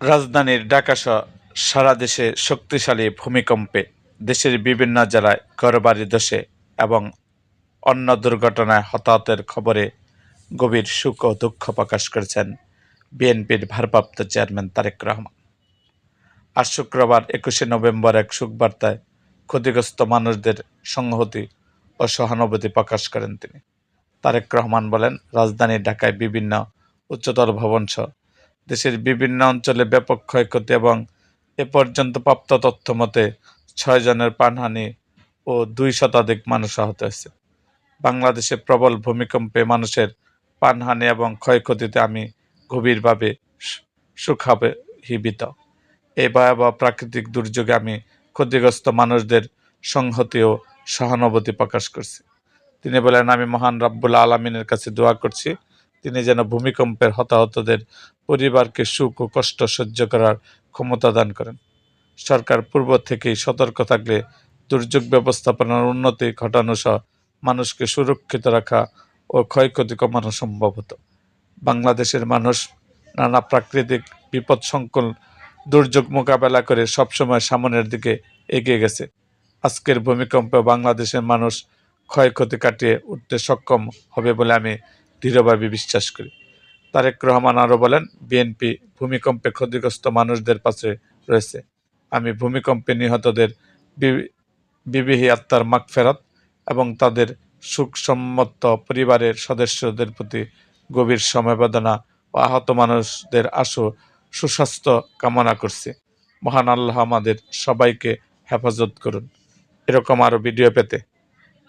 রাজধানীর ঢাকাসহ সারা দেশে শক্তিশালী ভূমিকম্পে দেশের বিভিন্ন জেলায় ঘরবাড়ি ধসে এবং অন্য দুর্ঘটনায় হতাহতের খবরে গভীর সুখ ও দুঃখ প্রকাশ করেছেন বিএনপির ভারপ্রাপ্ত চেয়ারম্যান তারেক রহমান। আজ শুক্রবার একুশে নভেম্বর এক শোকবার্তায় ক্ষতিগ্রস্ত মানুষদের সংহতি ও সহানুভূতি প্রকাশ করেন তিনি। তারেক রহমান বলেন, রাজধানী ঢাকায় বিভিন্ন উচ্চতর ভবনসহ দেশের বিভিন্ন অঞ্চলে ব্যাপক ক্ষয়ক্ষতি এবং এ পর্যন্ত প্রাপ্ত তথ্য মতে ছয় জনের প্রাণহানি ও দুই শতাধিক মানুষ আহত হয়েছে। বাংলাদেশে প্রবল ভূমিকম্পে মানুষের প্রাণহানি এবং ক্ষয়ক্ষতিতে আমি গভীরভাবে শো- শোকাভিভূত এই ভয়াবহ প্রাকৃতিক দুর্যোগে আমি ক্ষতিগ্রস্ত মানুষদের সংহতি ও সহানুভূতি প্রকাশ করছি। তিনি বলেন, আমি মহান রাব্বুল আলমিনের কাছে দোয়া করছি তিনি যেন ভূমিকম্পের হতাহতদের পরিবারকে সুখ ও কষ্ট সহ্য করার ক্ষমতা দান করেন। সরকার পূর্ব থেকেই সতর্ক থাকলে দুর্যোগ ব্যবস্থাপনার উন্নতি ঘটানো সহ মানুষকে সুরক্ষিত রাখা ও ক্ষয়ক্ষতি কমানো সম্ভব হতো। বাংলাদেশের মানুষ নানা প্রাকৃতিক বিপদ সংকুল দুর্যোগ মোকাবেলা করে সবসময় সামনের দিকে এগিয়ে গেছে। আজকের ভূমিকম্পে বাংলাদেশের মানুষ ক্ষয়ক্ষতি কাটিয়ে উঠতে সক্ষম হবে বলে আমি দৃঢ়ভাবে বিশ্বাস করি। তারেক রহমান আরও বলেন, বিএনপি ভূমিকম্পে ক্ষতিগ্রস্ত মানুষদের পাশে রয়েছে। আমি ভূমিকম্পে নিহতদের বিবিহী আত্মার মাগফেরাত এবং তাদের সুখসম্মত পরিবারের সদস্যদের প্রতি গভীর সমবেদনা ও আহত মানুষদের আশু, সুস্বাস্থ্য কামনা করছি। মহান আল্লাহ আমাদের সবাইকে হেফাজত করুন। এরকম আরও ভিডিও পেতে